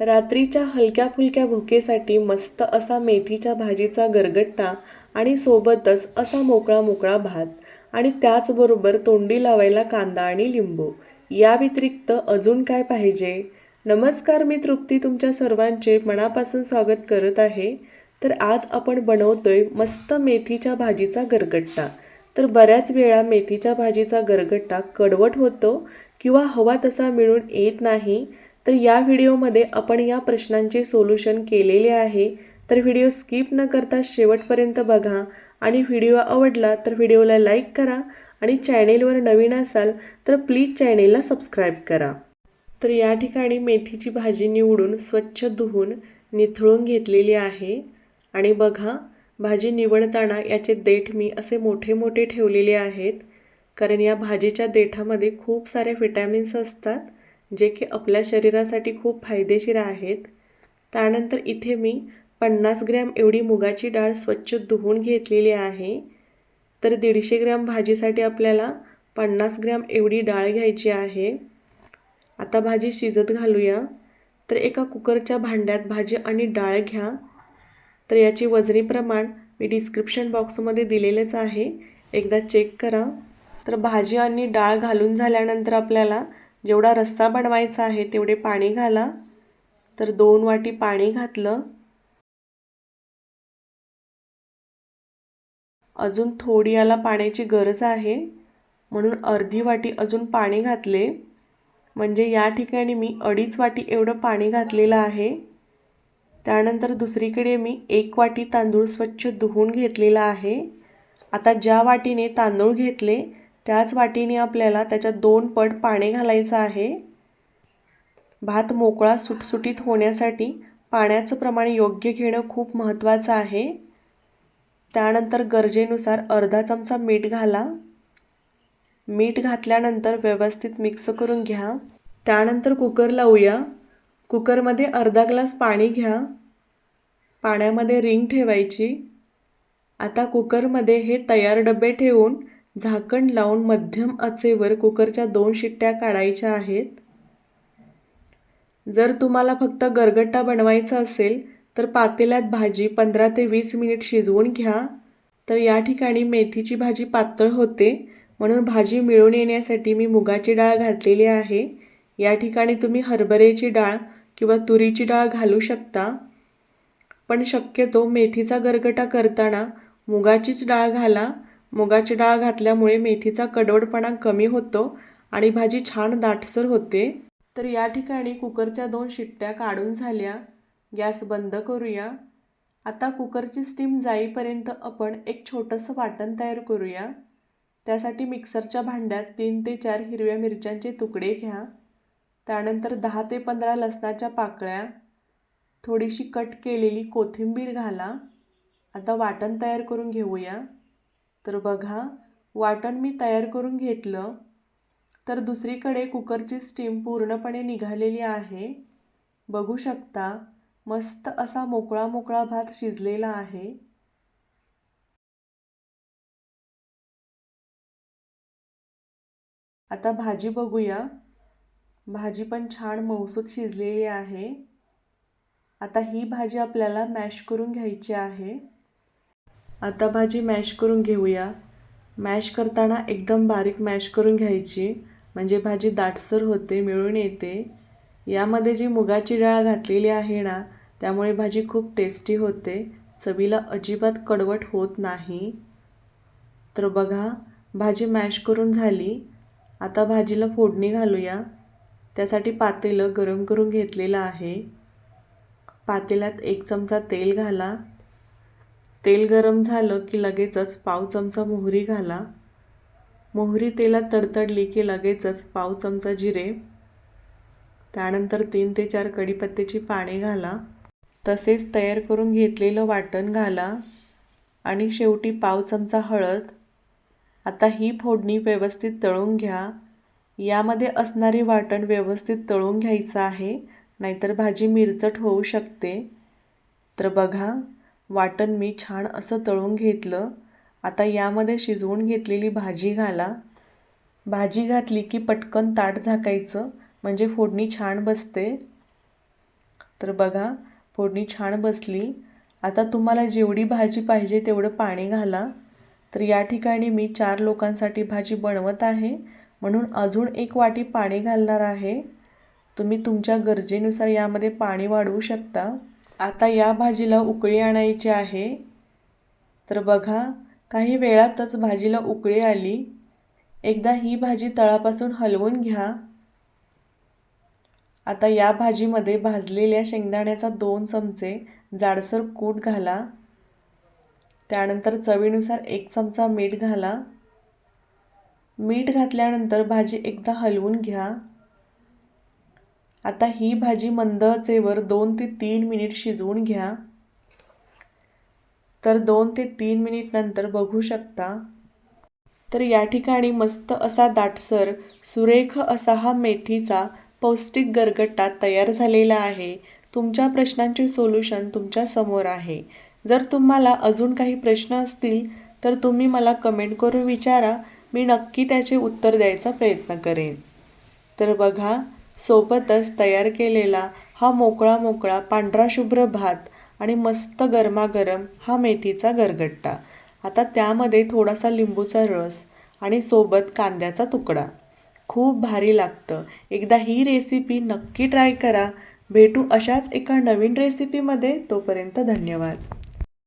रात्रीच्या हलक्या फुलक्या भुकेसाठी मस्त असा मेथीच्या भाजीचा गरगट्टा आणि सोबतच असा मोकळा मोकळा भात आणि त्याचबरोबर तोंडी लावायला कांदा आणि लिंबू. या व्यतिरिक्त अजून काय पाहिजे? नमस्कार मी तृप्ती तुमच्या सर्वांचे मनापासून स्वागत करत आहे. तर आज आपण बनवतोय मस्त मेथीच्या भाजीचा गरगट्टा. तर बऱ्याच वेळा मेथीच्या भाजीचा गरगट्टा कडवट होतो किंवा हवा तसा मिळून येत नाही तर या व्हिडिओमध्ये आपण या प्रश्नांचे सोल्युशन केलेले आहे. तर व्हिडिओ स्किप न करता शेवटपर्यंत बघा. आणि व्हिडिओ आवडला तर व्हिडिओला लाईक करा आणि चॅनेलवर नवीन असाल तर प्लीज चॅनेलला सबस्क्राईब करा. तर या ठिकाणी मेथीची भाजी निवडून स्वच्छ धुवून निथळून घेतलेली आहे. आणि बघा भाजी निवडताना याचे देठ मी असे मोठे मोठे ठेवलेले आहेत. कारण या भाजीच्या देठामध्ये खूप सारे व्हिटॅमिन्स असतात. जे की आपल्या शरीरासाठी खूप फायदेशीर आहेत. त्यानंतर इथे मी पन्नास ग्रॅम एवढी मुगाची डाळ स्वच्छ धुवून घेतलेली आहे. तर दीडशे ग्रॅम भाजीसाठी आपल्याला पन्नास ग्रॅम एवढी डाळ घ्यायची आहे. आता भाजी शिजत घालूया. तर एका कुकरच्या भांड्यात भाजी आणि डाळ घ्या. तर याची वजनी प्रमाण मी डिस्क्रिप्शन बॉक्समध्ये दिलेलेच आहे. एकदा चेक करा. तर भाजी आणि डाळ घालून झाल्यानंतर आपल्याला जेवढा रस्सा बनवायचा आहे तेवढे पाणी घाला. तर दोन वाटी पाणी घातलं. अजून थोडी याला पाण्याची गरज आहे. म्हणून अर्धी वाटी अजून पाणी घातले. म्हणजे या ठिकाणी मी अडीच वाटी एवढं पाणी घातलेलं आहे. त्यानंतर दुसरीकडे मी एक वाटी तांदूळ स्वच्छ धुवून घेतलेला आहे. आता ज्या वाटीने तांदूळ घेतले त्याच वाटीने आपल्याला त्याच्यात दोन पट पाणी घालायचं आहे. भात मोकळा सुटसुटीत होण्यासाठी पाण्याचं प्रमाण योग्य घेणं खूप महत्त्वाचं आहे. त्यानंतर गरजेनुसार अर्धा चमचा मीठ घाला. मीठ घातल्यानंतर व्यवस्थित मिक्स करून घ्या. त्यानंतर कुकर लावूया. कुकरमध्ये अर्धा ग्लास पाणी घ्या. पाण्यामध्ये रिंग ठेवायची. आता कुकरमध्ये हे तयार डबे ठेवून झाकण लावून मध्यम आचेवर कुकरच्या दोन शिट्ट्या काढायच्या आहेत. जर तुम्हाला फक्त गरगट्टा बनवायचा असेल तर पातेल्यात भाजी पंधरा ते वीस मिनिट शिजवून घ्या. तर या ठिकाणी मेथीची भाजी पातळ होते म्हणून भाजी मिळून येण्यासाठी मी मुगाची डाळ घातलेली आहे. या ठिकाणी तुम्ही हरभऱ्याची डाळ किंवा तुरीची डाळ घालू शकता. पण शक्यतो मेथीचा गरगटा करताना मुगाचीच डाळ घाला. मुगाची डाळ घातल्यामुळे मेथीचा कडवडपणा कमी होतो आणि भाजी छान दाटसर होते. तर या ठिकाणी कुकरच्या दोन शिट्ट्या काढून झाल्या. गॅस बंद करूया. आता कुकरची स्टीम जाईपर्यंत आपण एक छोटंसं वाटण तयार करूया. त्यासाठी मिक्सरच्या भांड्यात तीन ते चार हिरव्या मिरच्यांचे तुकडे घ्या. त्यानंतर दहा ते पंधरा लसणाच्या पाकळ्या. थोडीशी कट केलेली कोथिंबीर घाला. आता वाटण तयार करून घेऊया. तर बघा वाटण मी तयार करून घेतलं. तर दुसरीकडे कुकरची स्टीम पूर्णपणे निघालेली आहे. बघू शकता मस्त असा मोकळा मोकळा भात शिजलेला आहे. आता भाजी बघूया. भाजी पण छान मऊसूत शिजलेली आहे. आता ही भाजी आपल्याला मॅश करून घ्यायची आहे. आता भाजी मॅश करून घेऊया. मॅश करताना एकदम बारीक मॅश करून घ्यायची. म्हणजे भाजी दाटसर होते मिळून येते. यामध्ये जी मुगाची डाळ घातलेली आहे ना त्यामुळे भाजी खूप टेस्टी होते. चवीला अजिबात कडवट होत नाही. तर बघा भाजी मॅश करून झाली. आता भाजीला फोडणी घालूया. त्यासाठी पातेलं गरम करून घेतलेलं आहे. पातेल्यात एक चमचा तेल घाला. तेल गरम झालं की लगेचच पाव चमचा मोहरी घाला. मोहरी तेलात तडतडली की लगेचच पाव चमचा जिरे. त्यानंतर तीन ते चार कढीपत्त्याची पाने घाला. तसेच तयार करून घेतलेलं वाटण घाला. आणि शेवटी पाव चमचा हळद. आता ही फोडणी व्यवस्थित तळून घ्या. यामध्ये असणारी वाटण व्यवस्थित तळून घ्यायचं आहे नाहीतर भाजी मिरचट होऊ शकते. तर बघा वाटण मी छान असं तळून घेतलं. आता यामध्ये शिजवून घेतलेली भाजी घाला. भाजी घातली की पटकन ताट झाकायचं म्हणजे फोडणी छान बसते. तर बघा फोडणी छान बसली. आता तुम्हाला जेवढी भाजी पाहिजे तेवढं पाणी घाला. तर या ठिकाणी मी चार लोकांसाठी भाजी बनवत आहे. म्हणून अजून एक वाटी पाणी घालणार आहे. तुम्ही तुमच्या गरजेनुसार यामध्ये पाणी वाढवू शकता. आता या भाजीला उकळी आणायची आहे. तर बघा काही वेळातच भाजीला उकळी आली. एकदा ही भाजी तळापासून हलवून घ्या. आता या भाजीमध्ये भाजलेल्या शेंगदाण्याचा दोन चमचे जाडसर कूट घाला. त्यानंतर चवीनुसार एक चमचा मीठ घाला. मीठ घातल्यानंतर भाजी एकदा हलवून घ्या. आता ही भाजी मंद आचेवर दोन ते तीन मिनिट शिजवून घ्या. तर दोन ते तीन मिनिट नंतर बघू शकता. तर या ठिकाणी मस्त असा दाटसर सुरेख असा हा मेथीचा पौष्टिक गरगट्टा तयार झालेला आहे. तुमच्या प्रश्नांचे सोल्युशन तुमच्यासमोर आहे. जर तुम्हाला अजून काही प्रश्न असतील तर तुम्ही मला कमेंट करून विचारा. मी नक्की त्याचे उत्तर द्यायचा प्रयत्न करेन. तर बघा सोबतच तयार केलेला हा मोकळा मोकळा पांढरा शुभ्र भात आणि मस्त गरमागरम हा मेथीचा गरगट्टा. आता त्यामध्ये थोडासा लिंबूचा रस आणि सोबत कांद्याचा तुकडा. खूप भारी लागतं. एकदा ही रेसिपी नक्की ट्राय करा. भेटू अशाच एका नवीन रेसिपीमध्ये. तोपर्यंत धन्यवाद.